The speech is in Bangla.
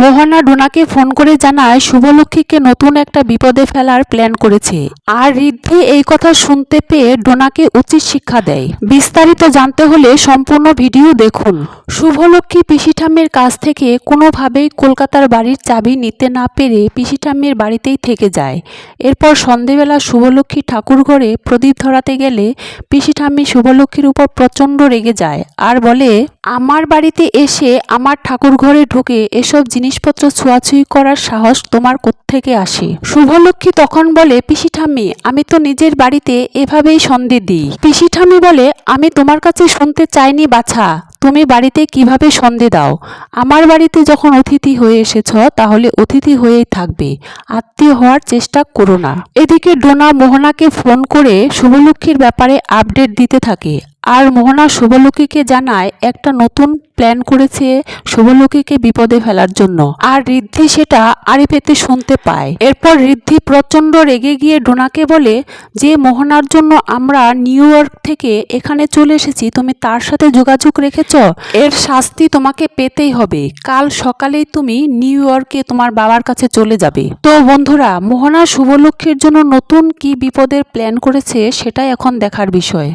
মোহনা ডোনাকে ফোন করে জানায় শুভলক্ষ্মীকে নতুন একটা বিপদে ফেলার প্ল্যান করেছে। আর ঋদ্ধি এই কথা শুনতে পেয়ে ডোনাকে উচিত শিক্ষা দেয়। বিস্তারিত জানতে হলে সম্পূর্ণ ভিডিও দেখুন। শুভলক্ষ্মী পিসিঠাম্মির কাছ থেকে কোনোভাবেই কলকাতার বাড়ির চাবি নিতে না পেরে পিসিঠাম্মির বাড়িতেই থেকে যায়। এরপর সন্ধেবেলা শুভলক্ষ্মী ঠাকুর ঘরে প্রদীপ ধরাতে গেলে পিসিঠাম্মি শুভলক্ষ্মীর উপর প্রচণ্ড রেগে যায় আর বলে, আমার বাড়িতে এসে আমার ঠাকুর ঘরে ঢুকে এসব জিনিসপত্র ছোঁয়াছুঁই করার সাহস তোমার কোত্থেকে আসে? শুভলক্ষ্মী তখন বলে পিসি ঠাম্মি আমি তো নিজের বাড়িতে এভাবেই সন্ধে দিই। পিসি ঠাম্মি বলে, আমি তোমার কাছে শুনতে চাইনি বাছা, তুমি বাড়িতে কীভাবে সন্ধে দাও? আমার বাড়িতে যখন অতিথি হয়ে এসেছ, তাহলে অতিথি হয়েই থাকবে। আত্মীয় হওয়ার চেষ্টা করো না। এদিকে ডোনা মোহনাকে ফোন করে শুভলক্ষ্মীর ব্যাপারে আপডেট দিতে থাকে। আর মোহনা শুভলক্ষ্মীকে জানায়, একটা নতুন প্ল্যান করেছে শুভলক্ষ্মীকে বিপদে ফেলার জন্য। আর ঋদ্ধি সেটা আড়ি পেতে শুনতে পায়। এরপর ঋদ্ধি প্রচণ্ড রেগে গিয়ে ডোনাকে বলে, যে মোহনার জন্য আমরা নিউ ইয়র্ক থেকে এখানে চলে এসেছি, তুমি তার সাথে যোগাযোগ রেখেছ? এর শাস্তি তোমাকে পেতেই হবে। কাল সকালেই তুমি নিউ ইয়র্কে তোমার বাবার কাছে চলে যাবে। তো বন্ধুরা, মোহনা শুভলক্ষীর জন্য নতুন কি বিপদের প্ল্যান করেছে, সেটাই এখন দেখার বিষয়।